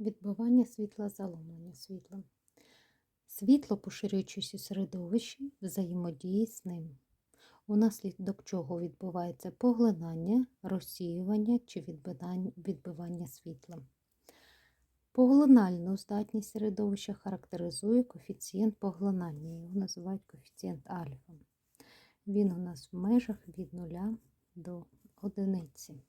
Відбивання світла, заломлення світла. Світло, поширюючись у середовищі, взаємодіє з ним, унаслідок чого відбувається поглинання, розсіювання чи відбивання світла. Поглинальну здатність середовища характеризує коефіцієнт поглинання. Його називають коефіцієнт альфа. Він у нас в межах від 0 до одиниці,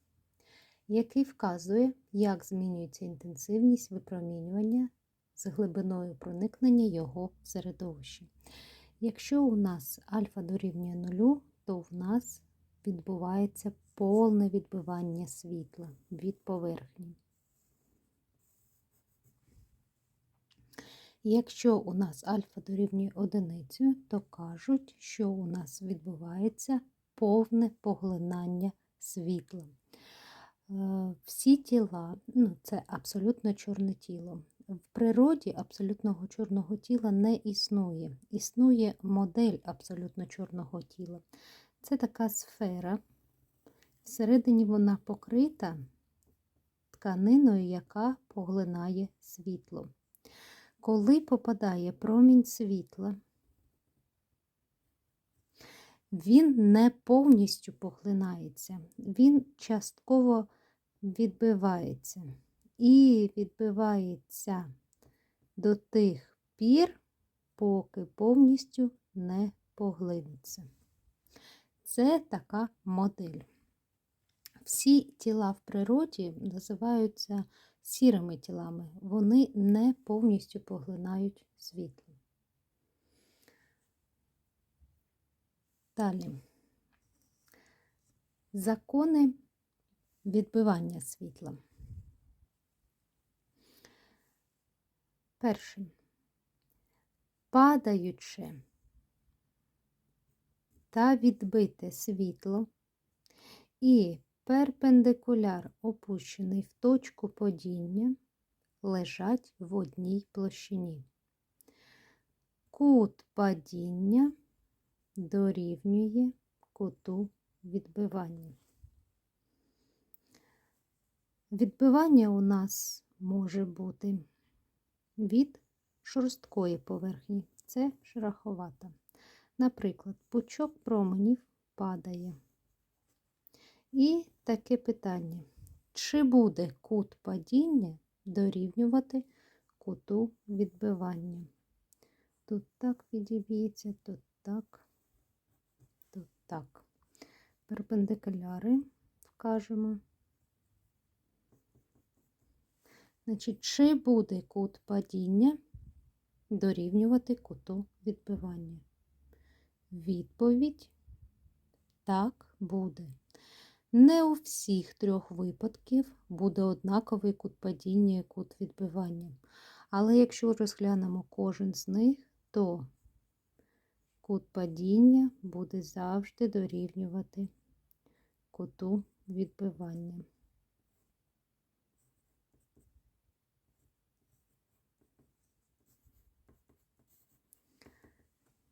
який вказує, як змінюється інтенсивність випромінювання з глибиною проникнення його в середовище. Якщо у нас альфа дорівнює нулю, то в нас відбувається повне відбивання світла від поверхні. Якщо у нас альфа дорівнює одиницю, то кажуть, що у нас відбувається повне поглинання світла. Е, Всі тіла, ну це абсолютно чорне тіло. В природі абсолютного чорного тіла не існує. Існує модель абсолютно чорного тіла. Це така сфера. Всередині вона покрита тканиною, яка поглинає світло. Коли попадає промінь світла, він не повністю поглинається, він частково відбивається і відбивається до тих пір, поки повністю не поглинеться. Це така модель. Всі тіла в природі називаються сірими тілами, вони не повністю поглинають світло. Далі. Закони відбивання світла. Перше. Падаюче та відбите світло і перпендикуляр, опущений в точку падіння, лежать в одній площині. Кут падіння дорівнює куту відбивання. Відбивання у нас може бути від шорсткої поверхні, це шероховата. Наприклад, пучок променів падає. І таке питання: чи буде кут падіння дорівнювати куту відбивання? Тут так відіб'ється, тут так, тут так. Перпендикуляри вкажемо. Значить, чи буде кут падіння дорівнювати куту відбивання? Відповідь так буде. Не у всіх трьох випадків буде однаковий кут падіння і кут відбивання. Але якщо розглянемо кожен з них, то кут падіння буде завжди дорівнювати куту відбивання.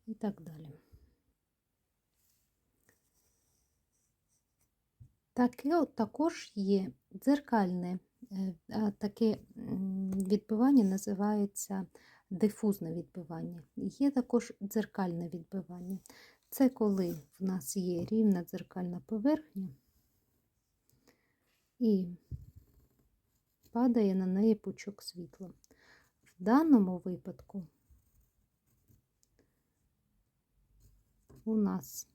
І так далі. Таке от також є дзеркальне, е, таке відбивання називається дифузне відбивання. Є також дзеркальне відбивання. Це коли в нас є рівна дзеркальна поверхня і падає на неї пучок світла. В даному випадку у нас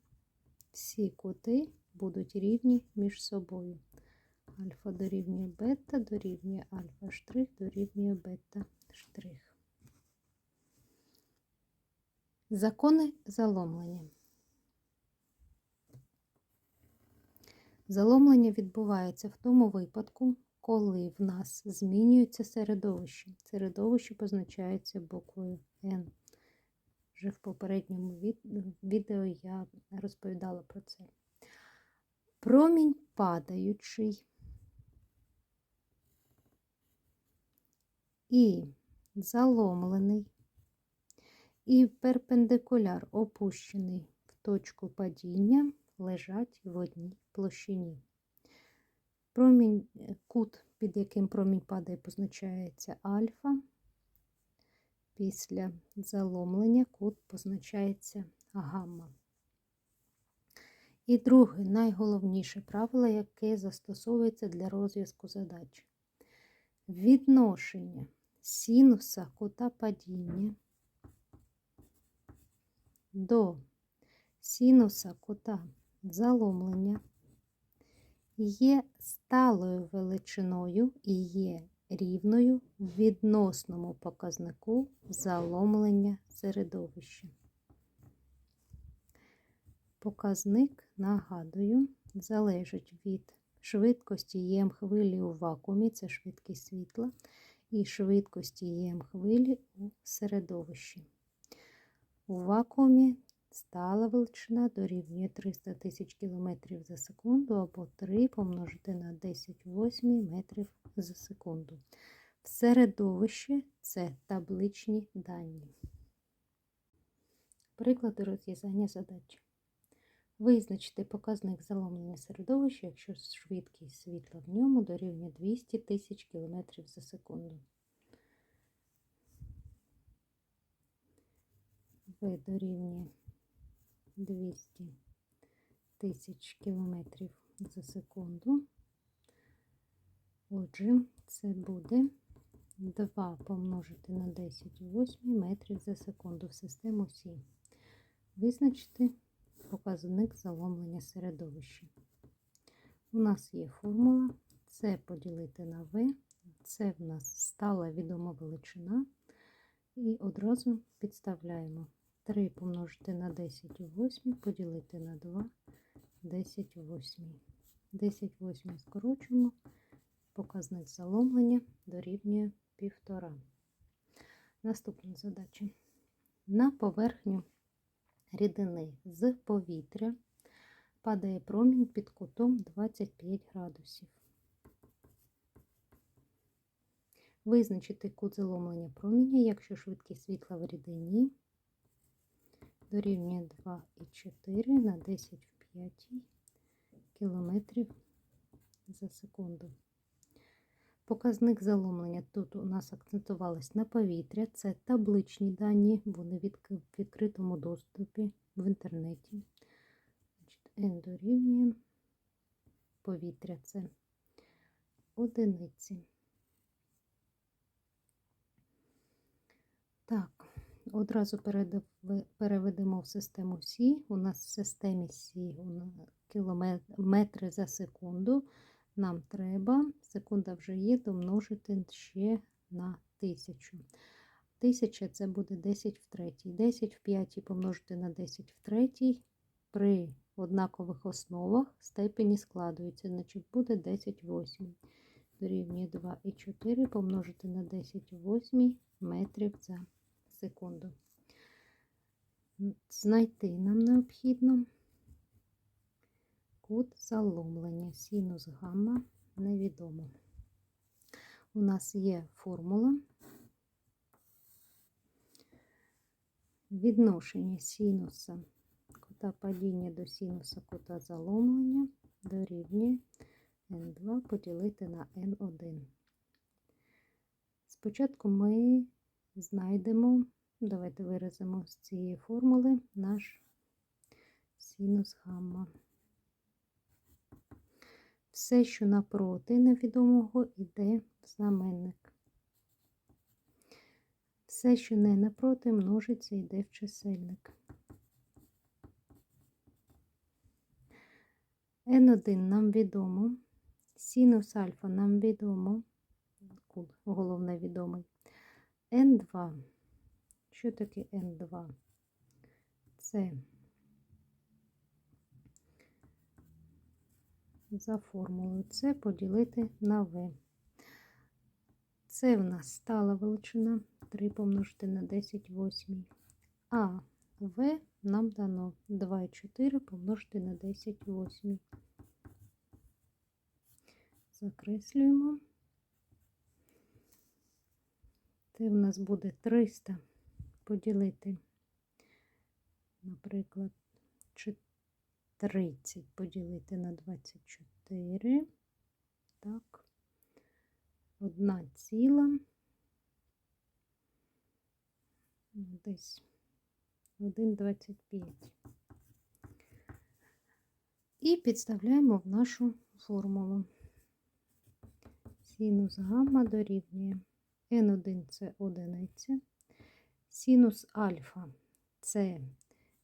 всі кути будуть рівні між собою. Альфа дорівнює бета, дорівнює альфа штрих, дорівнює бета штрих. Закони заломлення. Заломлення відбувається в тому випадку, коли в нас змінюється середовище. Середовище позначається буквою N. Вже в попередньому відео я розповідала про це. Промінь падаючий і заломлений, і перпендикуляр опущений в точку падіння лежать в одній площині. Промінь, кут під яким промінь падає, позначається альфа. Після заломлення кут позначається гамма. І друге, найголовніше правило, яке застосовується для розв'язку задач. Відношення синуса кута падіння до синуса кута заломлення є сталою величиною і є рівною відносному показнику заломлення середовища. Показник, нагадую, залежить від швидкості єм хвилі у вакуумі, це швидкість світла, і швидкості єм хвилі у середовищі. У вакуумі стала величина дорівнює 300 тисяч км за секунду або 3 помножити на 10 восьмій метрів за секунду. В середовищі це табличні дані. Приклади розв'язання задачі. Визначити показник заломлення середовища, якщо швидкість світла в ньому дорівнює 200 тисяч км за секунду. В дорівнює 200 тисяч кілометрів за секунду. Отже, це буде 2 помножити на 10 8 метрів за секунду в систему Сі. Визначити показник заломлення середовища. У нас є формула С поділити на В, це в нас стала відома величина. І одразу підставляємо 3 помножити на 10 у 8, поділити на 2, 10 у 8. 10 у 8 скорочуємо, показник заломлення дорівнює 1,5. Наступна задача. На поверхню рідини з повітря падає промінь під кутом 25 градусів. Визначити кут заломлення проміння, якщо швидкість світла в рідині дорівнює 2,4 на 10 в 5 кілометрів за секунду. Показник заломлення тут у нас акцентувалось на повітря. Це табличні дані, вони в відкритому доступі в інтернеті. N дорівнює повітря це одиниці. Так, одразу переведемо в систему Сі. У нас в системі Сі кілометри за секунду. Нам треба, секунда вже є, домножити ще на тисячу. Тисяча це буде 10 в третій. 10 в п'ятій помножити на 10 в третій. При однакових основах степені складуються, значить буде 10 в 8. Дорівнює 2 і 4 помножити на 10 в 8 метрів за секунду. Знайти нам необхідно кут заломлення. Синус гамма невідомо. У нас є формула відношення синуса кута падіння до синуса кута заломлення дорівнює n2 поділити на n1. Спочатку ми знайдемо, давайте виразимо з цієї формули наш синус гамма. Все, що напроти невідомого, йде в знаменник. Все, що не напроти, множиться, йде в чисельник. N1 нам відомо, синус альфа нам відомо, головне відомий. N2. Що таке N2? Це за формулою С поділити на В. Це в нас стала величина 3 помножити на 10 восьмій. А В нам дано 2,4 помножити на 10 восьмій. Закреслюємо. Це в нас буде 300 поділити, наприклад, 30 поділити на 24. Так. одна ціла. Десь 1,25. І підставляємо в нашу формулу. Синус гамма дорівнює N1 це одиниця, синус альфа це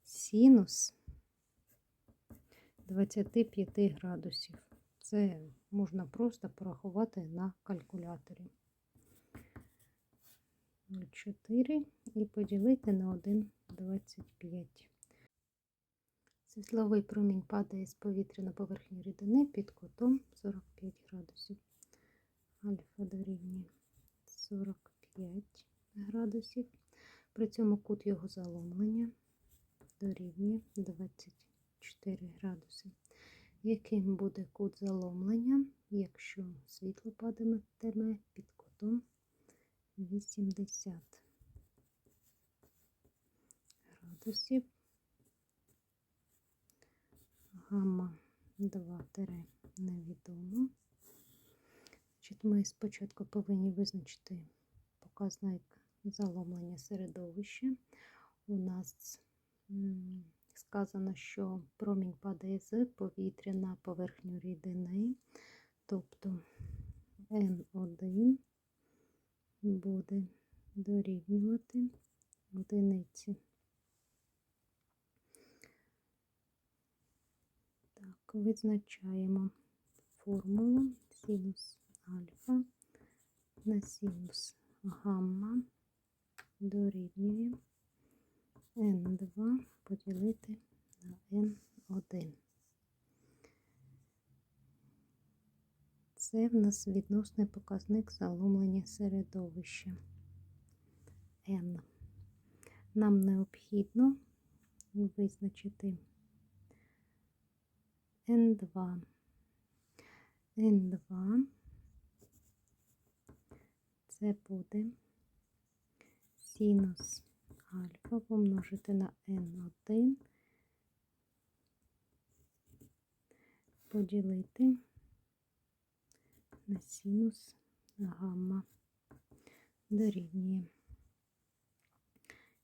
синус 25 градусів. Це можна просто порахувати на калькуляторі. 0,4 і поділити на 1,25. Світловий промінь падає з повітря на поверхню рідини під кутом 45 градусів. Альфа дорівнює 45 градусів. При цьому кут його заломлення дорівнює 24 градуси. Яким буде кут заломлення, якщо світло падатиме під кутом 80 градусів? Гамма 2 тире невідомо. Ми спочатку повинні визначити показник заломлення середовища. У нас сказано, що промінь падає з повітря на поверхню рідини, тобто N1 буде дорівнювати одиниці. Так, визначаємо формулу синус альфа на синус гамма дорівнює N2 поділити на N1. Це в нас відносний показник заломлення середовища N. Нам необхідно визначити N2. N2 це буде синус альфа помножити на N1 поділити на синус гамма дорівнює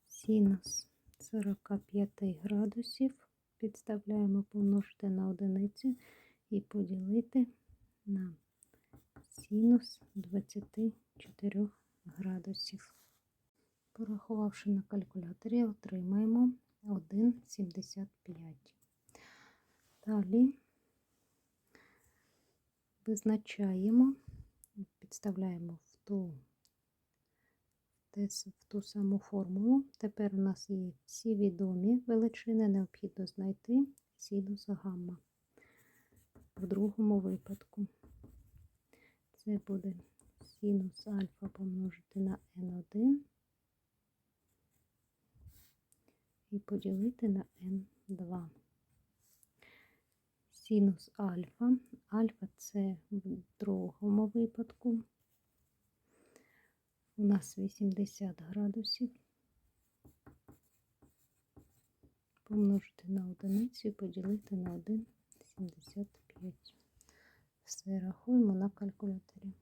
синус 45 градусів підставляємо помножити на одиницю і поділити на синус 24 градусів. Порахувавши на калькуляторі, отримаємо 1,75. Далі визначаємо, підставляємо в ту, в ту саму формулу. Тепер у нас є всі відомі величини, необхідно знайти синус гамма. В другому випадку це буде синус альфа помножити на n1 і поділити на n2. Синус альфа. Альфа це в другому випадку. У нас 80 градусів. Помножити на одиницю і поділити на 1,75. Все рахуємо на калькуляторі.